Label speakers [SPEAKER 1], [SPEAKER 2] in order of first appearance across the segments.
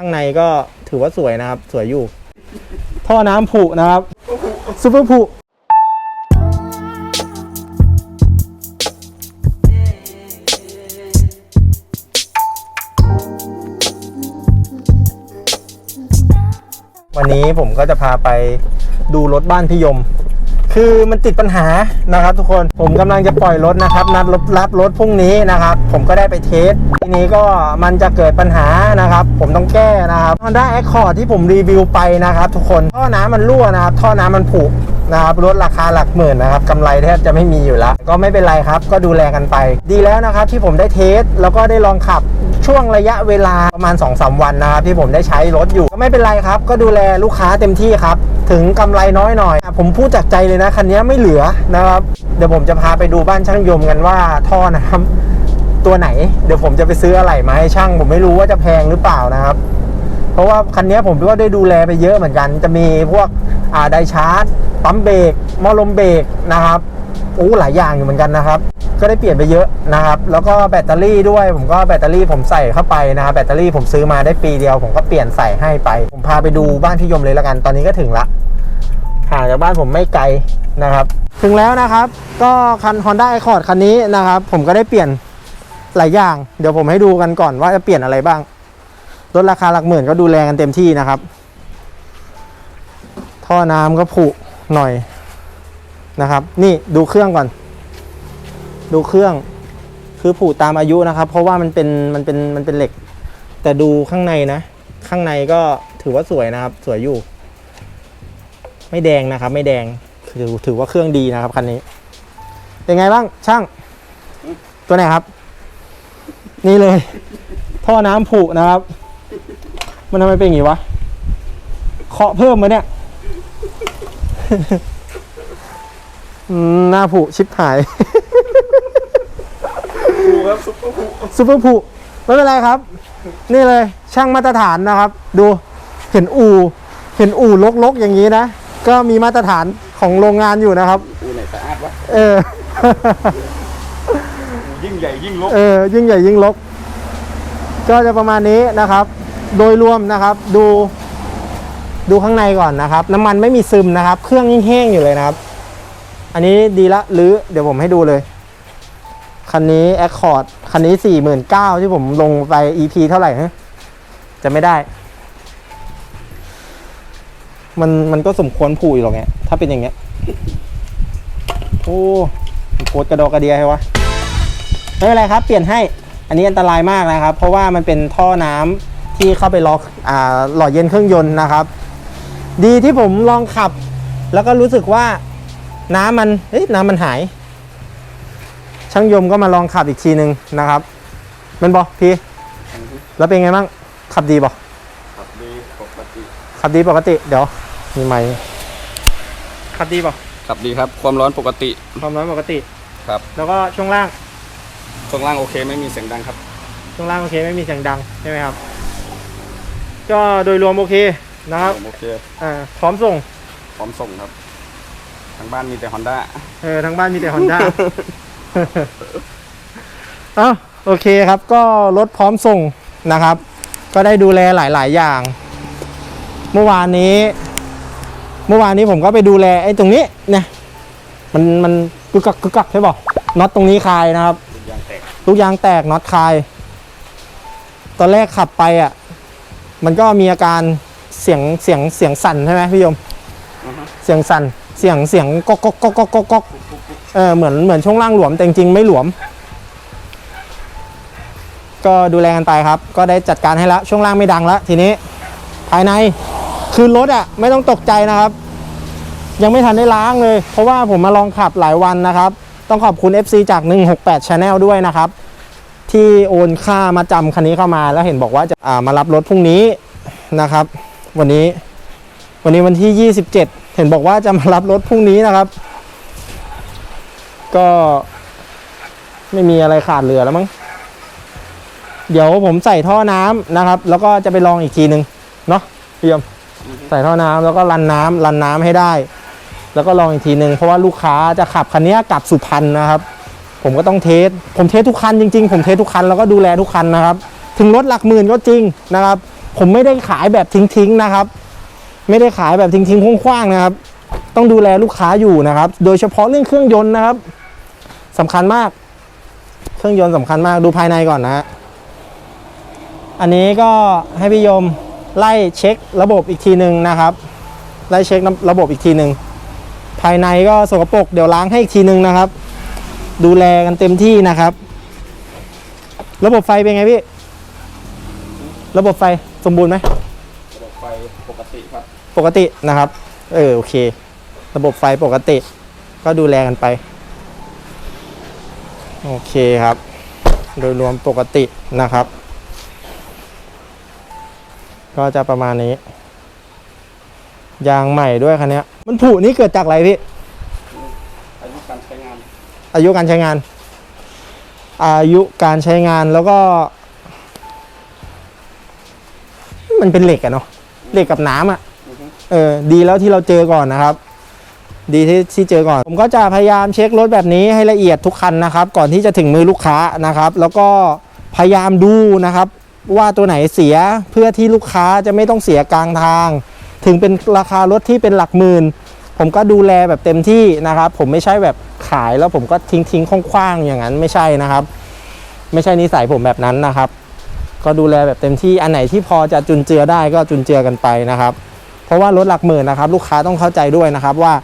[SPEAKER 1] ข้างในก็ถือว่าสวยนะครับ สวยอยู่ ท่อน้ำผุนะครับซูเปอร์ผุวันนี้ผมก็จะพาไปดูรถบ้านพี่ยม คือมันติดปัญหานะครับ ทุกคนผมกำลังจะปล่อยรถนะครับนัดรับรถพรุ่งนี้นะครับ ผมก็ได้ไปเทสทีนี้ก็มันจะเกิดปัญหานะครับ ผมต้องแก้นะครับ Honda Accord ที่ผมรีวิวไปนะครับ ทุกคนท่อน้ำมันรั่วนะครับ ท่อน้ำมันผุ นะครับรถราคาหลักหมื่นนะครับกำไรแทบจะไม่มีอยู่แล้ว ก็ไม่เป็นไรครับ ก็ดูแลกันไป ดีแล้วนะครับที่ผมได้เทสแล้วก็ได้ลองขับช่วงระยะเวลาประมาณ2-3วันนะครับที่ผมได้ใช้รถอยู่ก็ไม่เป็นไรครับ ก็ดูแลลูกค้าเต็มที่ครับ ถึงกำไรน้อยหน่อย ผมพูดจากใจเลยนะคันนี้ไม่เหลือนะครับ เดี๋ยวผมจะพาไปดูบ้านช่างยมกันว่าท่อนะครับตัวไหน เดี๋ยวผมจะไปซื้ออะไรมาให้ช่าง ผมไม่รู้ว่าจะแพงหรือเปล่านะครับ เพราะว่าคันนี้ผมก็ได้ดูแลไปเยอะเหมือนกัน จะมีพวกอ่าไดชาร์จปั๊มเบรกมอลมเบรกนะครับโอ้หลายอย่างอยู่เหมือนกันนะครับ ก็ได้เปลี่ยนไปเยอะนะครับ แล้วก็แบตเตอรี่ด้วย ผมก็แบตเตอรี่ผมใส่เข้าไปนะครับแบตเตอรี่ผมซื้อมาได้ปีเดียว ผมก็เปลี่ยนใส่ให้ไป ผมพาไปดูบ้านพี่ยมเลยแล้วกัน ตอนนี้ก็ถึงละห่างจากบ้านผมไม่ไกลนะครับ ถึงแล้วนะครับ ก็คัน Honda Accord คันนี้นะครับ ผมก็ได้เปลี่ยนหลายอย่าง เดี๋ยวผมให้ดูกันก่อนว่าจะเปลี่ยนอะไรบ้าง รถราคาหลักหมื่นก็ดูแลกันเต็มที่นะครับ ท่อน้ำก็ผุหน่อยนะครับ นี่ดูเครื่องก่อน ดูเครื่องคือผุตามอายุนะครับ เพราะว่ามันเป็นมันเป็นมันเป็นเหล็ก แต่ดูข้างในนะ ข้างในก็ถือว่าสวยนะครับ สวยอยู่ ไม่แดงนะครับ ไม่แดงถือถือว่าเครื่องดีนะครับคันนี้ เป็นไงบ้างช่าง ตัวไหนครับ นี่เลย ท่อน้ำผุนะครับ มันทำไมเป็นอย่างนี้วะเคาะเพิ่มมาเนี่ยอืมหน้าผุชิบหาย
[SPEAKER 2] ดูครับซุปเปอร์ผู
[SPEAKER 1] ซูเปอร์ผุไม่เป็นไรครับ นี่เลยช่างมาตรฐานนะครับ ดูเห็นอู่เห็นอู่ลกๆ อย่างนี้นะ ก็มีมาตรฐานของโรงงานอยู่นะครับ
[SPEAKER 2] อูไหนสะอาดวะ
[SPEAKER 1] เออ
[SPEAKER 2] อูยิ่งใหญ่ยิ่งลก
[SPEAKER 1] เออ ยิ่งใหญ่ยิ่งลก ก็จะประมาณนี้นะครับ โดยรวมนะครับดูดูข้างในก่อนนะครับ น้ำมันไม่มีซึมนะครับ เครื่องยิ่งแห้งอยู่เลยนะครับ อันนี้ดีละหรือเดี๋ยวผมให้ดูเลย คันนี้ Accord คันนี้สี่หมื่นเก้าที่ผมลงไป EP เท่าไหร่ฮะจะไม่ได้ มันมันก็สมควรผูอยู่หรอกเนี่ยถ้าเป็นอย่างเงี้ย โอ้โคตรกระดอกกระเดียให้วะไม่เป็นไรครับ เปลี่ยนให้ อันนี้อันตรายมากนะครับ เพราะว่ามันเป็นท่อน้ำ ที่เข้าไปล็อกอ่าหล่อเย็นเครื่องยนต์นะครับ ดีที่ผมลองขับ แล้วก็รู้สึกว่าน้ำมันเอ๊ะน้ำมันหาย ช่างยมก็มาลองขับอีกทีหนึ่งนะครับมันบอกพี่แล้วเป็นไงบ้างขับดีบอก
[SPEAKER 2] ขับดีปกติ
[SPEAKER 1] ขับดีปกติ เดี๋ยวมีไมค์ขับดีบอก
[SPEAKER 2] ขับดีครับ ความร้อนปกติ
[SPEAKER 1] ความร้อนปกติ
[SPEAKER 2] ครับ
[SPEAKER 1] แล้วก็ช่วงล่าง
[SPEAKER 2] ช่วงล่างโอเค ไม่มีเสียงดังครับ
[SPEAKER 1] ช่วงล่างโอเคไม่มีเสียงดังใช่ไหมครับ ก็โดยรวมโอเคนะครับ
[SPEAKER 2] โอเค
[SPEAKER 1] อ่าพร้อมส่ง
[SPEAKER 2] พร้อมส่งครับ ทางบ้านมีแต่ฮอนด้า
[SPEAKER 1] เออทั้งบ้านมีแต่ Honda เอ้าโอเคครับก็รถพร้อมส่งนะครับ ก็ได้ดูแลหลาย ๆ อย่าง เมื่อวานนี้ เมื่อวานนี้ผมก็ไปดูแลไอ้ตรงนี้เนี่ยมันมันกึกกักกึกกักใช่ป่ะน็อตตรงนี้คลายนะครับ
[SPEAKER 2] ยางแตก
[SPEAKER 1] ลูกยางแตกน็อตคลาย ตอนแรกขับไปอะ มันก็มีอาการเสียงเสียงเสียงสั่นใช่ไหมพี่ยม
[SPEAKER 2] อือฮึ
[SPEAKER 1] เสียงสั่น เสียงเสียงก๊อกก๊อกก๊อกก๊อกก๊อกก๊อกเออเหมือนเหมือนช่วงล่างหลวมแต่จริงๆไม่หลวม ก็ดูแลกันไปครับ ก็ได้จัดการให้แล้วช่วงล่างไม่ดังแล้วทีนี้ ภายในคือรถอะ ไม่ต้องตกใจนะครับ ยังไม่ทันได้ล้างเลย เพราะว่าผมมาลองขับหลายวันนะครับ ต้องขอบคุณ FC จาก 168 Channel ด้วยนะครับ ที่โอนค่ามาจำคันนี้เข้ามา แล้วเห็นบอกว่าจะามารับรถพรุ่งนี้นะครับ วันนี้ วันนี้วันที่ 27 เห็นบอกว่าจะมารับรถพรุ่งนี้นะครับ ก็ไม่มีอะไรขาดเหลือแล้วมั้งเดี๋ยวผมใส่ท่อน้ำนะครับ แล้วก็จะไปลองอีกทีหนึ่งเนาะเพี่ยมใส่ท่อน้ำแล้วก็รันน้ำรันน้ำให้ได้ แล้วก็ลองอีกทีหนึ่งเพราะว่าลูกค้าจะขับคันนี้กลับสุพรรณนะครับ ผมก็ต้องเทส ผมเทสทุกคันจริงๆ ผมเทสทุกคันแล้วก็ดูแลทุกคันนะครับ ถึงรถหลักหมื่นก็จริงนะครับ ผมไม่ได้ขายแบบทิ้งๆนะครับ ไม่ได้ขายแบบทิ้งๆคว้างๆนะครับ ต้องดูแลลูกค้าอยู่นะครับ โดยเฉพาะเรื่องเครื่องยนต์นะครับสำคัญมาก เครื่องยนต์สำคัญมากดูภายในก่อนนะฮะอันนี้ก็ให้พี่ยมไล่เช็คระบบอีกทีหนึ่งนะครับ ไล่เช็คระบบอีกทีหนึ่งภายในก็สกปรกเดี๋ยวล้างให้อีกทีหนึ่งนะครับ ดูแลกันเต็มที่นะครับ ระบบไฟเป็นไงพี่ ระบบไฟสมบูรณ์ไหม
[SPEAKER 2] ระบบไฟปกติครับ
[SPEAKER 1] ปกตินะครับ เออโอเค ระบบไฟปกติ ก็ดูแลกันไป โอเคครับ โดยรวมปกตินะครับ ก็จะประมาณนี้ ยางใหม่ด้วยคันเนี้ยมันผุนี่เกิดจากอะไรพี่
[SPEAKER 2] อายุการใช้งาน
[SPEAKER 1] อายุการใช้งานแล้วก็ มันเป็นเหล็กอะเนาะเหล็กกับน้ำอะ
[SPEAKER 2] อือฮึ
[SPEAKER 1] เออดีแล้วที่เราเจอก่อนนะครับ ดีที่ที่เจอก่อน ผมก็จะพยายามเช็ครถแบบนี้ให้ละเอียดทุกคันนะครับ ก่อนที่จะถึงมือลูกค้านะครับ แล้วก็พยายามดูนะครับว่าตัวไหนเสียเพื่อที่ลูกค้าจะไม่ต้องเสียกลางทาง ถึงเป็นราคารถที่เป็นหลักหมื่น ผมก็ดูแลแบบเต็มที่นะครับ ผมไม่ใช่แบบขายแล้วผมก็ทิ้งทิ้งคว้างๆอย่างนั้นไม่ใช่นะครับ ไม่ใช่นิสัยผมแบบนั้นนะครับ ก็ดูแลแบบเต็มที่อันไหนที่พอจะจุนเจือได้ก็จุนเจือกันไปนะครับ เพราะว่ารถหลักหมื่นนะครับ ลูกค้าต้องเข้าใจด้วยนะครับว่า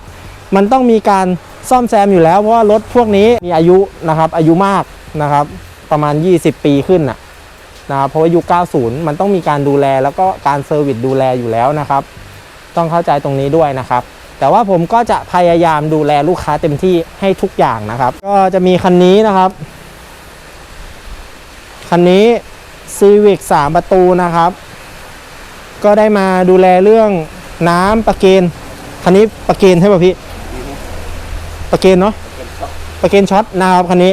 [SPEAKER 1] มันต้องมีการซ่อมแซมอยู่แล้ว เพราะว่ารถพวกนี้มีอายุนะครับ อายุมากนะครับ ประมาณ 20 ปีขึ้นนะนะครับเพราะว่ายุค 90 มันต้องมีการดูแลแล้วก็การเซอร์วิสดูแลอยู่แล้วนะครับ ต้องเข้าใจตรงนี้ด้วยนะครับ แต่ว่าผมก็จะพยายามดูแลลูกค้าเต็มที่ให้ทุกอย่างนะครับ ก็จะมีคันนี้นะครับ คันนี้ Civic 3 ประตูนะครับ ก็ได้มาดูแลเรื่องน้ำประเกนคันนี้ประเกนใช่ป่ะพี่ ประเกนเนาะ
[SPEAKER 2] เป็นครับ
[SPEAKER 1] ประเกนช็อตนะครับคันนี้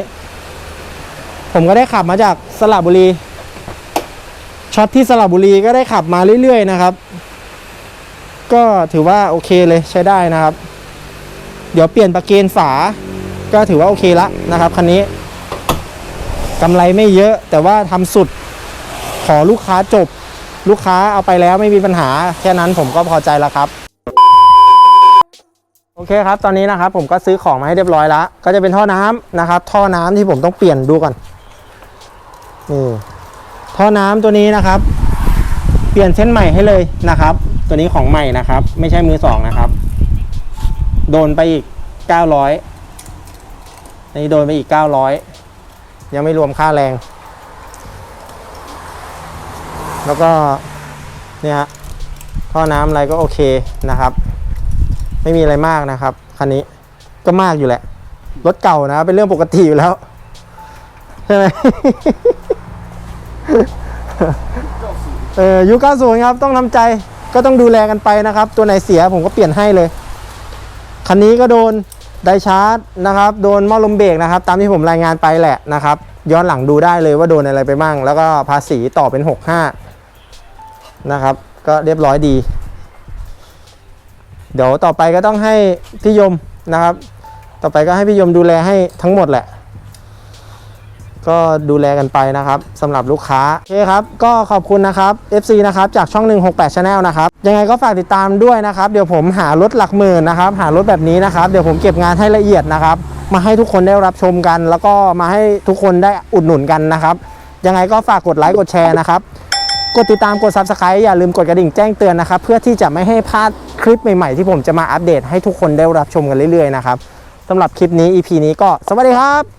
[SPEAKER 1] ผมก็ได้ขับมาจากสระบุรีช็อตที่สระบุรีก็ได้ขับมาเรื่อยๆนะครับ ก็ถือว่าโอเคเลยใช้ได้นะครับ เดี๋ยวเปลี่ยนประเกนฝา ก็ถือว่าโอเคละนะครับคันนี้กำไรไม่เยอะแต่ว่าทำสุดขอลูกค้าจบ ลูกค้าเอาไปแล้วไม่มีปัญหา แค่นั้นผมก็พอใจแล้วครับ โอเคครับ ตอนนี้นะครับผมก็ซื้อของมาให้เรียบร้อยแล้ว ก็จะเป็นท่อน้ำนะครับ ท่อน้ำที่ผมต้องเปลี่ยนดูก่อนนี่ท่อน้ำตัวนี้นะครับ เปลี่ยนเส้นใหม่ให้เลยนะครับ ตัวนี้ของใหม่นะครับ ไม่ใช่มือสองนะครับ โดนไปอีก900อันนี้โดนไปอีก900ยังไม่รวมค่าแรง แล้วก็เนี่ยฮะท่อน้ำอะไรก็โอเคนะครับ ไม่มีอะไรมากนะครับคันนี้ก็มากอยู่แหละ รถเก่านะ เป็นเรื่องปกติอยู่แล้วใช่ไหมเออยุค90ครับ ต้องทำใจ ก็ต้องดูแลกันไปนะครับ ตัวไหนเสียผมก็เปลี่ยนให้เลย คันนี้ก็โดนไดชาร์จนะครับ โดนหม้อลมเบรกนะครับ ตามที่ผมรายงานไปแหละนะครับ ย้อนหลังดูได้เลยว่าโดนอะไรไปบ้าง แล้วก็ภาษีต่อเป็น 65 นะครับ ก็เรียบร้อยดี เดี๋ยวต่อไปก็ต้องให้พี่ยมนะครับ ต่อไปก็ให้พี่ยมดูแลให้ทั้งหมดแหละ ก็ดูแลกันไปนะครับสำหรับลูกค้าโอเคครับ ก็ขอบคุณนะครับ FC นะครับจากช่อง 168 Channel นะครับ ยังไงก็ฝากติดตามด้วยนะครับ เดี๋ยวผมหารถหลักหมื่นนะครับ หารถแบบนี้นะครับ เดี๋ยวผมเก็บงานให้ละเอียดนะครับ มาให้ทุกคนได้รับชมกัน แล้วก็มาให้ทุกคนได้อุดหนุนกันนะครับ ยังไงก็ฝากกดไลค์กดแชร์นะครับกดติดตามกด Subscribe อย่าลืมกดกระดิ่งแจ้งเตือนนะครับ เพื่อที่จะไม่ให้พลาดคลิปใหม่ๆ ที่ผมจะมาอัปเดตให้ทุกคนได้รับชมกันเรื่อยๆนะครับสำหรับคลิปนี้ EP นี้ก็สวัสดีครับ